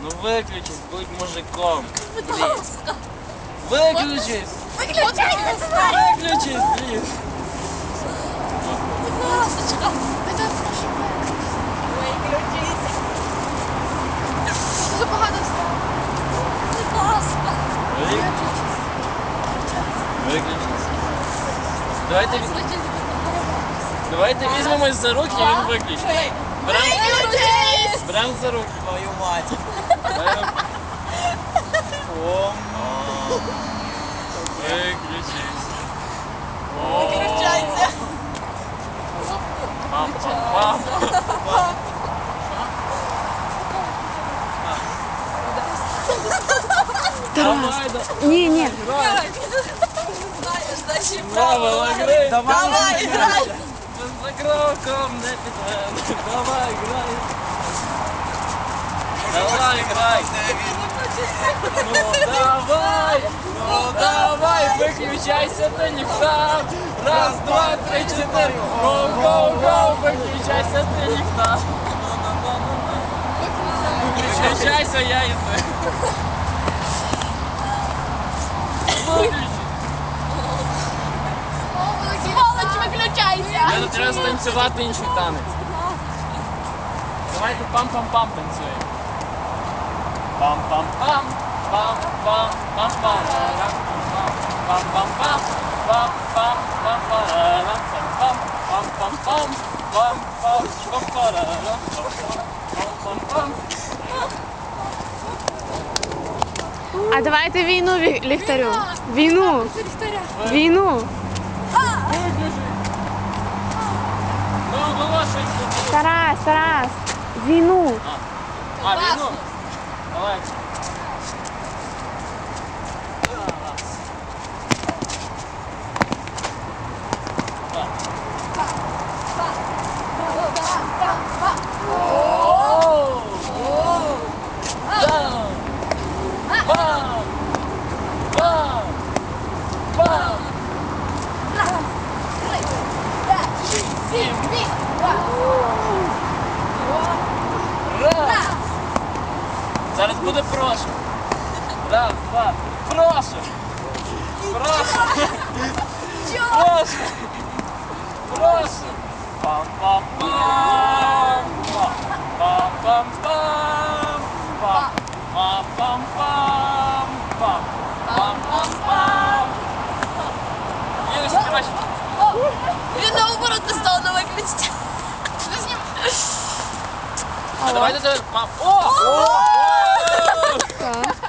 Ну виключись, будь мужиком. Будь ласка. Виключись! Виключайте! Виключись, блін! Будь ласочка. Та це прошу мене. Виключіть. Дуже погано стало. Будь ласка. Виключись. Виключись. Давайте, віз- Виключіть. давайте візьмемось за руки і він виключить. Берем, Виключіть. берем за руки. Твою мать. Берем. Ом. Виключись. Ом. Виключайся. Пам-пам-пам. Давай, да- Ні, ні. Знаєш, зачем Правила гри. Давай, грай. За кроком не піде. Давай, грай. Давай, грай. Ну давай, ну давай, виключайся ти ніхта. Раз, два, три, чотири. Гоу, гоу, гоу, виключайся ти ніхта. Виключайся, я і ти. Виключи. Сволоч, виключайся. Я тут треба станцювати інший танець. Давайте пам-пам-пам танцюємо. Пам-пам-пам, пам-пам, А давайте війну ві- ліхтарю. Війну. Війну. Виключи. Ну, оголошуйте. Тарас, Тарас. Війну. А, війну? Давай. Зараз буде прошу. Раз, два. Прошу. Прошу. Прошу. Прошу. Пам-пам-пам. Пам-пам-пам. Пам-пам-пам. Пам-пам-пам. Ні, співай. Він наоборот не став на виключити. Що з ним? А давайте тепер. О! Nossa.